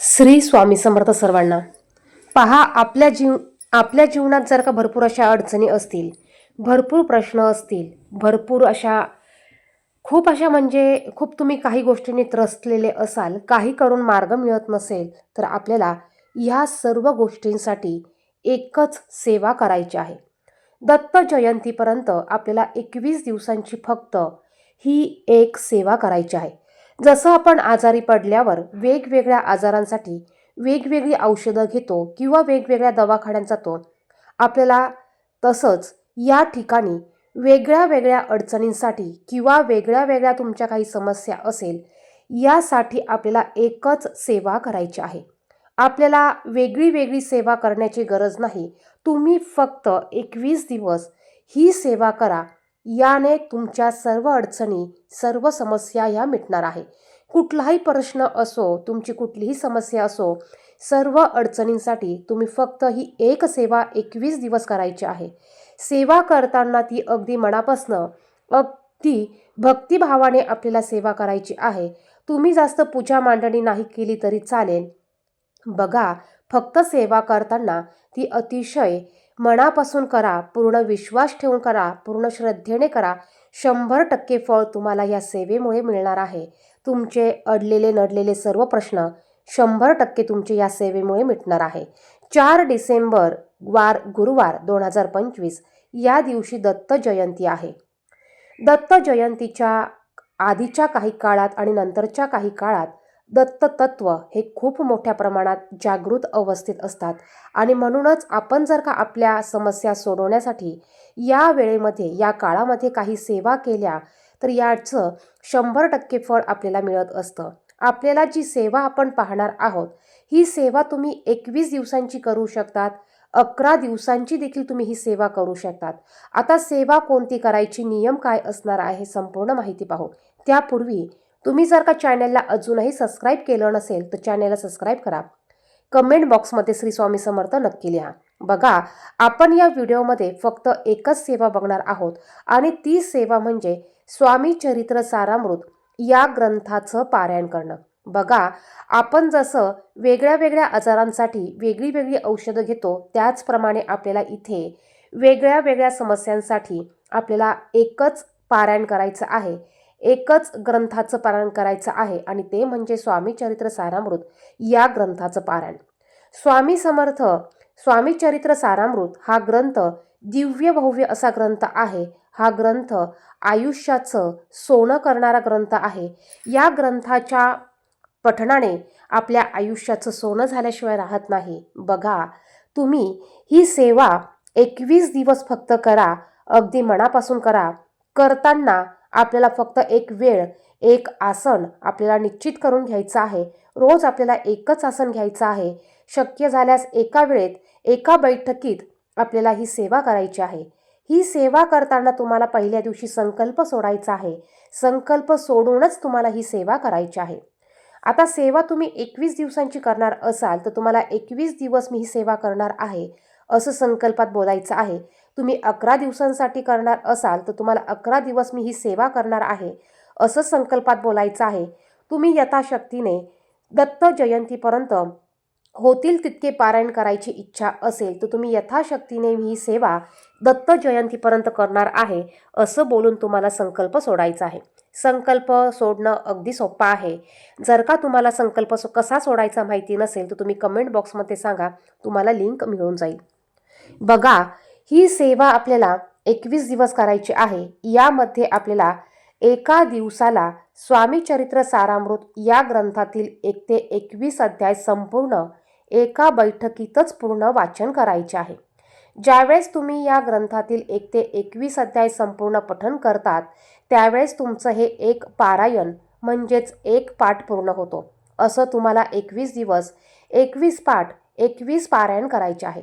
श्री स्वामी समर्थ सर्वांना. पहा आपल्या जीव आपल्या जीवनात जर का भरपूर अशा अडचणी असतील भरपूर प्रश्न असतील भरपूर अशा खूप अशा म्हणजे खूप तुम्ही काही गोष्टींनी त्रसलेले असाल काही करून मार्ग मिळत नसेल तर आपल्याला ह्या सर्व गोष्टींसाठी एकच सेवा करायची आहे. दत्त जयंतीपर्यंत आपल्याला एकवीस दिवसांची फक्त ही एक सेवा करायची आहे. जसं आपण आजारी पडल्यावर वेगवेगळ्या आजारांसाठी वेगवेगळी औषधं घेतो किंवा वेगवेगळ्या दवाखान्यात जातो आपल्याला तसंच या ठिकाणी वेगळ्या वेगळ्या अडचणींसाठी किंवा वेगळ्या वेगळ्या तुमच्या काही समस्या असेल यासाठी आपल्याला एकच सेवा करायची आहे. आपल्याला वेगळी वेगळी सेवा करण्याची गरज नाही. तुम्ही फक्त एकवीस दिवस ही सेवा करा याने तुमच्या सर्व अडचणी सर्व समस्या ह्या मिटणार आहे. कुठलाही प्रश्न असो तुमची कुठलीही समस्या असो सर्व अडचणींसाठी तुम्ही फक्त ही एक सेवा एकवीस दिवस करायची आहे. सेवा करताना ती अगदी मनापासनं अगदी भक्तिभावाने आपल्याला सेवा करायची आहे. तुम्ही जास्त पूजा मांडणी नाही केली तरी चालेल. बघा फक्त सेवा करताना ती अतिशय मनापासून करा पूर्ण विश्वास ठेवून करा पूर्ण श्रद्धेने करा. शंभर टक्के फळ तुम्हाला या सेवेमुळे मिळणार आहे. तुमचे अडलेले नडलेले सर्व प्रश्न शंभर टक्के तुमचे या सेवेमुळे मिटणार आहे. चार डिसेंबर वार गुरुवार दोन हजार पंचवीस या दिवशी दत्त जयंती आहे. दत्त जयंतीच्या आधीच्या काही काळात आणि नंतरच्या काही काळात दत्ततत्व हे खूप मोठ्या प्रमाणात जागृत अवस्थेत असतात. आणि म्हणूनच आपण जर का आपल्या समस्या सोडवण्यासाठी या वेळेमध्ये या काळामध्ये काही सेवा केल्या तर याचं शंभर टक्के फळ आपल्याला मिळत असतं. आपल्याला जी सेवा आपण पाहणार आहोत ही सेवा तुम्ही एकवीस दिवसांची करू शकतात अकरा दिवसांची देखील तुम्ही ही सेवा करू शकतात. आता सेवा कोणती करायची नियम काय असणार आहे संपूर्ण माहिती पाहू. त्यापूर्वी तुम्ही जर का चॅनलला अजूनही सबस्क्राईब केलं नसेल तर चॅनलला सबस्क्राईब करा. कमेंट बॉक्समध्ये श्री स्वामी समर्थ नक्की लिहा. बघा आपण या व्हिडिओमध्ये फक्त एकच सेवा बघणार आहोत आणि ती सेवा म्हणजे स्वामी चरित्र सारामृत या ग्रंथाचं पारायण करणं. बघा आपण जसं वेगळ्या वेगळ्या आजारांसाठी वेगळी वेगळी औषधं घेतो त्याचप्रमाणे आपल्याला इथे वेगळ्या वेगळ्या समस्यांसाठी आपल्याला एकच पारायण करायचं आहे. एकच ग्रंथाचं पारायण करायचं आहे आणि ते म्हणजे स्वामी चरित्र सारामृत या ग्रंथाचं पारायण. स्वामी समर्थ स्वामी चरित्र सारामृत हा ग्रंथ दिव्य भव्य असा ग्रंथ आहे. हा ग्रंथ आयुष्याचं सोनं करणारा ग्रंथ आहे. या ग्रंथाच्या पठणाने आपल्या आयुष्याचं सोनं झाल्याशिवाय राहत नाही. बघा तुम्ही ही सेवा एकवीस दिवस फक्त करा अगदी मनापासून करा. करताना आपल्याला फक्त एक वेळ एक आसन आपल्याला निश्चित करून घ्यायचं आहे. रोज आपल्याला एकच आसन घ्यायचं आहे. शक्य झाल्यास एका वेळेत एका बैठकीत आपल्याला ही सेवा करायची आहे. ही सेवा करताना तुम्हाला पहिल्या दिवशी संकल्प सोडायचा आहे. संकल्प सोडूनच तुम्हाला ही सेवा करायची आहे. आता सेवा तुम्ही एकवीस दिवसांची करणार असाल तर तुम्हाला एकवीस दिवस मी ही सेवा करणार आहे असं संकल्पात बोलायचं आहे. तुम्ही अकरा दिवसांसाठी करणार असाल तर तुम्हाला अकरा दिवस मी ही सेवा करणार आहे असं संकल्पात बोलायचं आहे. तुम्ही यथाशक्तीने दत्त जयंतीपर्यंत होतील तितके पारायण करायची इच्छा असेल तर तुम्ही यथाशक्तीने ही सेवा दत्त जयंतीपर्यंत करणार आहे असं बोलून तुम्हाला संकल्प सोडायचा आहे. संकल्प सोडणं अगदी सोपं आहे. जर का तुम्हाला संकल्प सो कसा सोडायचा माहिती नसेल तर तुम्ही कमेंट बॉक्समध्ये सांगा तुम्हाला लिंक मिळून जाईल. बघा ही सेवा आपल्याला एकवीस दिवस करायची आहे. यामध्ये आपल्याला एका दिवसाला स्वामी चरित्र सारामृत या ग्रंथातील एक ते एकवीस अध्याय संपूर्ण एका बैठकीतच पूर्ण वाचन करायचे आहे. ज्यावेळेस तुम्ही या ग्रंथातील एक ते एकवीस अध्याय संपूर्ण पठन करतात त्यावेळेस तुमचं हे एक पारायण म्हणजेच एक पाठ पूर्ण होतो. असं तुम्हाला एकवीस दिवस एकवीस पाठ एकवीस पारायण करायचे आहे.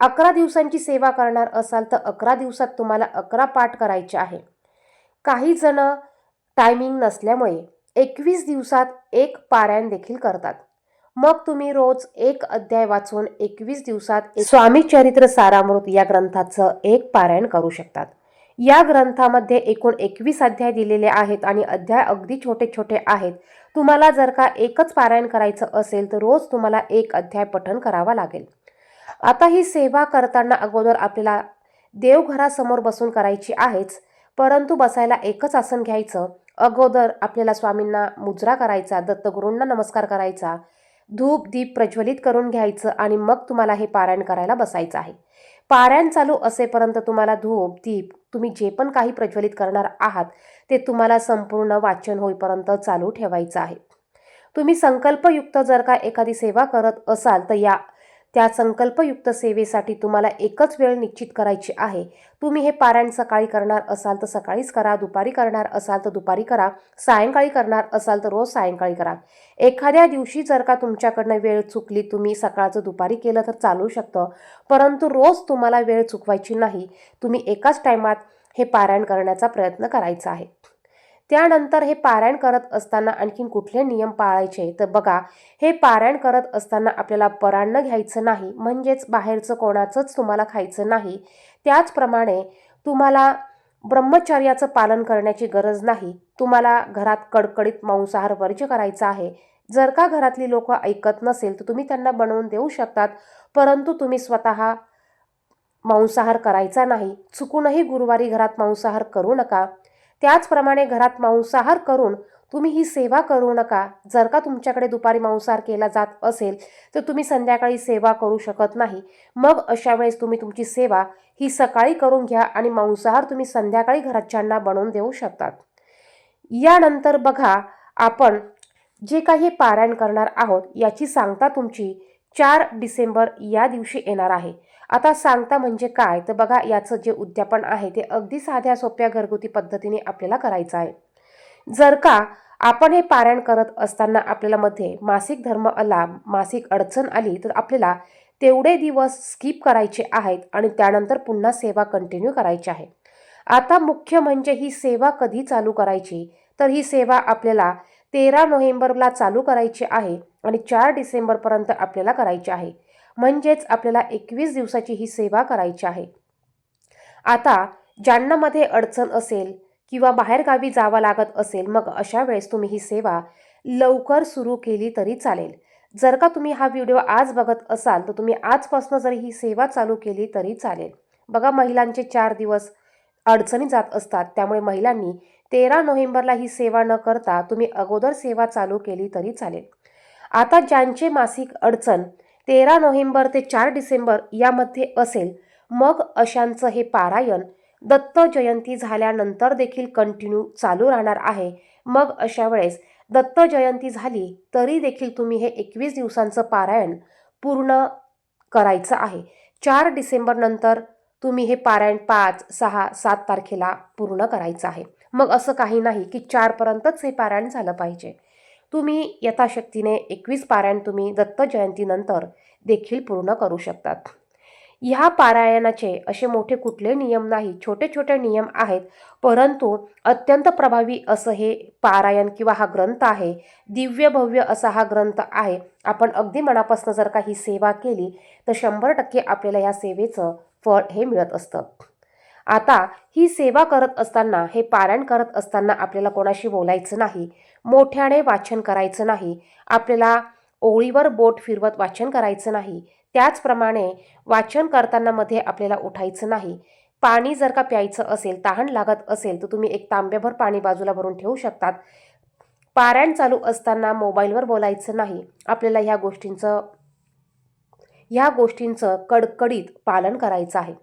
अकरा दिवसांची सेवा करणार असाल तर अकरा दिवसात तुम्हाला अकरा पाठ करायचे आहे. काही जण टायमिंग नसल्यामुळे एकवीस दिवसात एक पारायण देखील करतात. मग तुम्ही रोज एक अध्याय वाचून एकवीस दिवसात एक स्वामी चरित्र सारामृत या ग्रंथाचं एक पारायण करू शकतात. या ग्रंथामध्ये एकूण एकवीस अध्याय दिलेले आहेत आणि अध्याय अगदी छोटे छोटे आहेत. तुम्हाला जर का एकच पारायण करायचं असेल तर रोज तुम्हाला एक अध्याय पठण करावा लागेल. आता ही सेवा करताना अगोदर आपल्याला देवघरासमोर बसून करायची आहेच परंतु बसायला एकच आसन घ्यायचं. अगोदर आपल्याला स्वामींना मुजरा करायचा दत्तगुरूंना नमस्कार करायचा धूप दीप प्रज्वलित करून घ्यायचं आणि मग तुम्हाला हे पारायण करायला बसायचं आहे. पारायण चालू असेपर्यंत तुम्हाला धूप दीप तुम्ही जे पण काही प्रज्वलित करणार आहात ते तुम्हाला संपूर्ण वाचन होईपर्यंत चालू ठेवायचं आहे. तुम्ही संकल्पयुक्त जर का एखादी सेवा करत असाल तर या त्या संकल्पयुक्त सेवेसाठी तुम्हाला एकच वेळ निश्चित करायची आहे. तुम्ही हे पारायण सकाळी करणार असाल तर सकाळीच करा दुपारी करणार असाल तर दुपारी करा सायंकाळी करणार असाल तर रोज सायंकाळी करा. एखाद्या दिवशी जर का तुमच्याकडनं वेळ चुकली तुम्ही सकाळचं दुपारी केलं तर चालू शकतं. परंतु रोज तुम्हाला वेळ चुकवायची नाही. तुम्ही एकाच टायमात हे पारायण करण्याचा प्रयत्न करायचा आहे. त्यानंतर हे पारायण करत असताना आणखीन कुठले नियम पाळायचे? तर बघा हे पारायण करत असताना आपल्याला परान्न घ्यायचं नाही म्हणजेच बाहेरचं कोणाचंच तुम्हाला खायचं नाही. त्याचप्रमाणे तुम्हाला ब्रह्मचर्याचं पालन करण्याची गरज नाही. तुम्हाला घरात कडकडीत मांसाहार वर्ज्य करायचा आहे. जर का घरातली लोक ऐकत नसेल तर तुम्ही त्यांना बनवून देऊ शकतात परंतु तुम्ही स्वतः मांसाहार करायचा नाही. चुकूनही गुरुवारी घरात मांसाहार करू नका. त्याचप्रमाणे घरात मांसाहार करून तुम्ही ही सेवा करू नका. जर का तुमच्याकडे दुपारी मांसाहार केला जात असेल तर तुम्ही संध्याकाळी सेवा करू शकत नाही. मग अशा वेळेस तुम्ही तुमची सेवा ही सकाळी करून घ्या आणि मांसाहार तुम्ही संध्याकाळी घरच्यांना बनवून देऊ शकतात. यानंतर बघा आपण जे काही पारायण करणार आहोत याची सांगता तुमची चार डिसेंबर या दिवशी येणार आहे. आता सांगता म्हणजे काय? तर बघा याचं जे उद्यापन आहे ते अगदी साध्या सोप्या घरगुती पद्धतीने आपल्याला करायचं आहे. जर का आपण हे पारायण करत असताना आपल्याला मध्ये मासिक धर्म आला मासिक अडचण आली तर आपल्याला तेवढे दिवस स्किप करायचे आहेत आणि त्यानंतर पुन्हा सेवा कंटिन्यू करायची आहे. आता मुख्य म्हणजे ही सेवा कधी चालू करायची? तर ही सेवा आपल्याला तेरा नोव्हेंबरला चालू करायची आहे आणि चार डिसेंबरपर्यंत आपल्याला करायची आहे. म्हणजेच आपल्याला एकवीस दिवसाची ही सेवा करायची आहे. आता ज्यांनामध्ये अडचण असेल किंवा बाहेरगावी जावं लागत असेल मग अशा वेळेस तुम्ही ही सेवा लवकर सुरू केली तरी चालेल. जर का तुम्ही हा व्हिडिओ आज बघत असाल तर तुम्ही आजपासून जरी ही सेवा चालू केली तरी चालेल. बघा महिलांचे चार दिवस अडचणी जात असतात त्यामुळे महिलांनी तेरा नोव्हेंबरला ही सेवा न करता तुम्ही अगोदर सेवा चालू केली तरी चालेल. आता ज्यांचे मासिक अडचण तेरा नोव्हेंबर ते चार डिसेंबर यामध्ये असेल. मग अशांचं हे पारायण दत्त जयंती झाल्यानंतर देखील कंटिन्यू चालू राहणार आहे. मग अशा वेळेस दत्त जयंती झाली तरी देखील तुम्ही हे एकवीस दिवसांचं पारायण पूर्ण करायचं आहे. चार डिसेंबर नंतर तुम्ही हे पारायण पाच सहा सात तारखेला पूर्ण करायचं आहे. मग असं काही नाही की चारपर्यंतच हे पारायण झालं पाहिजे. तुम्ही यथाशक्तीने एकवीस पारायण तुम्ही दत्त जयंतीनंतर देखील पूर्ण करू शकतात. ह्या पारायणाचे असे मोठे कुठले नियम नाही छोटे छोटे नियम आहेत परंतु अत्यंत प्रभावी असं हे पारायण किंवा हा ग्रंथ आहे दिव्य भव्य असा हा ग्रंथ आहे. आपण अगदी मनापासून जर का ही सेवा केली तर शंभर टक्के आपल्याला या सेवेचं फळ हे मिळत असतं. आता ही सेवा करत असताना हे पारायण करत असताना आपल्याला कोणाशी बोलायचं नाही मोठ्याने वाचन करायचं नाही आपल्याला ओळीवर बोट फिरवत वाचन करायचं नाही त्याचप्रमाणे वाचन करताना मध्ये आपल्याला उठायचं नाही. पाणी जर का प्यायचं असेल तहान लागत असेल तर तुम्ही एक तांब्याभर पाणी बाजूला भरून ठेवू शकतात. पारायण चालू असताना मोबाईलवर बोलायचं नाही. आपल्याला ह्या गोष्टींचं ह्या गोष्टींचं कडकडीत पालन करायचं आहे.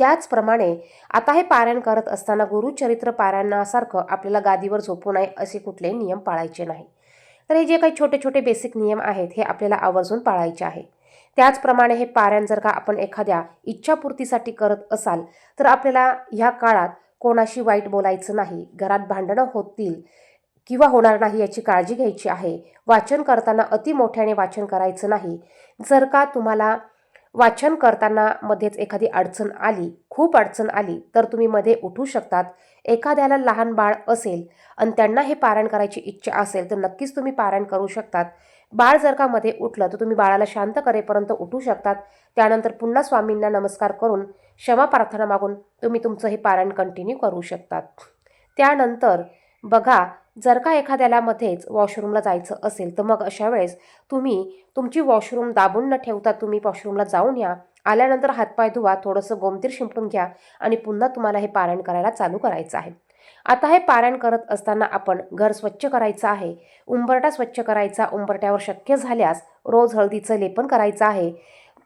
त्याचप्रमाणे आता हे पारायण करत असताना गुरुचरित्र पारायणासारखं आपल्याला गादीवर झोपू नये असे कुठले नियम पाळायचे नाही. तर हे जे काही छोटे छोटे बेसिक नियम आहेत हे आपल्याला आवर्जून पाळायचे आहे. त्याचप्रमाणे हे पारायण जर का आपण एखाद्या इच्छापूर्तीसाठी करत असाल तर आपल्याला ह्या काळात कोणाशी वाईट बोलायचं नाही घरात भांडणं होतील किंवा होणार नाही याची काळजी घ्यायची आहे. वाचन करताना अति मोठ्याने वाचन करायचं नाही. जर का तुम्हाला वाचन करताना मध्येच एखादी अडचण आली खूप अडचण आली तर तुम्ही मध्ये उठू शकतात. एखाद्याला लहान बाळ असेल आणि त्यांना हे पारायण करायची इच्छा असेल तर नक्कीच तुम्ही पारायण करू शकतात. बाळ जर का मध्ये उठलं तर तुम्ही बाळाला शांत करेपर्यंत उठू शकतात. त्यानंतर पुन्हा स्वामींना नमस्कार करून क्षमा प्रार्थना मागून तुम्ही तुमचं हे पारायण कंटिन्यू करू शकतात. त्यानंतर बघा जर का एखाद्याला मध्येच वॉशरूमला जायचं असेल तर मग अशा वेळेस तुम्ही तुमची वॉशरूम दाबून न ठेवता तुम्ही वॉशरूमला जाऊन या. आल्यानंतर हातपाय धुवा थोडंसं गोमतीर शिंपडून घ्या आणि पुन्हा तुम्हाला हे पारायण करायला चालू करायचं आहे. आता हे पारायण करत असताना आपण घर स्वच्छ करायचं आहे. उंबरटा स्वच्छ करायचा उंबरट्यावर शक्य झाल्यास रोज हळदीचं लेपन करायचं आहे.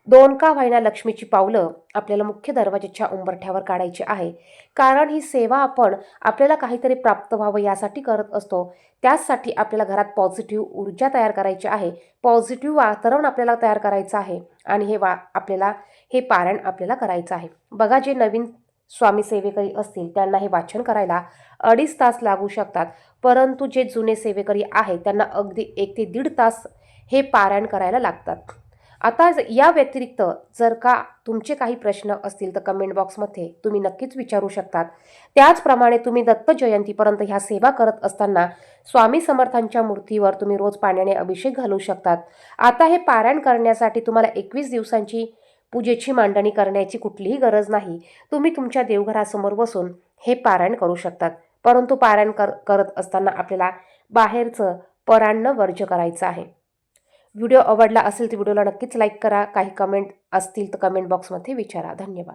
दोन का व्हायना लक्ष्मीची पावलं आपल्याला मुख्य दरवाजाच्या उंबरठ्यावर काढायची आहे. कारण ही सेवा आपण आपल्याला काहीतरी प्राप्त व्हावं यासाठी करत असतो. त्याचसाठी आपल्याला घरात पॉझिटिव्ह ऊर्जा तयार करायची आहे. पॉझिटिव्ह वातावरण आपल्याला तयार करायचं आहे आणि हे वा आपल्याला हे पारायण आपल्याला करायचं आहे. बघा जे नवीन स्वामी सेवेकरी असतील त्यांना हे वाचन करायला अडीच तास लागू शकतात. परंतु जे जुने सेवेकरी आहेत त्यांना अगदी एक ते दीड तास हे पारायण करायला लागतात. आता या व्यतिरिक्त जर का तुमचे काही प्रश्न असतील तर कमेंट बॉक्समध्ये तुम्ही नक्कीच विचारू शकतात. त्याचप्रमाणे तुम्ही दत्त जयंतीपर्यंत ह्या सेवा करत असताना स्वामी समर्थांच्या मूर्तीवर तुम्ही रोज पाण्याने अभिषेक घालू शकतात. आता हे पारायण करण्यासाठी तुम्हाला एकवीस दिवसांची पूजेची मांडणी करण्याची कुठलीही गरज नाही. तुम्ही तुमच्या देवघरासमोर बसून हे पारायण करू शकतात. परंतु पारायण कर करत असताना आपल्याला बाहेरचं परान्न वर्ज्य करायचं आहे. व्हिडिओ आवडला असेल तर व्हिडिओला नक्कीच लाईक करा. काही कमेंट असतील तर कमेंट बॉक्समध्ये विचारा. धन्यवाद.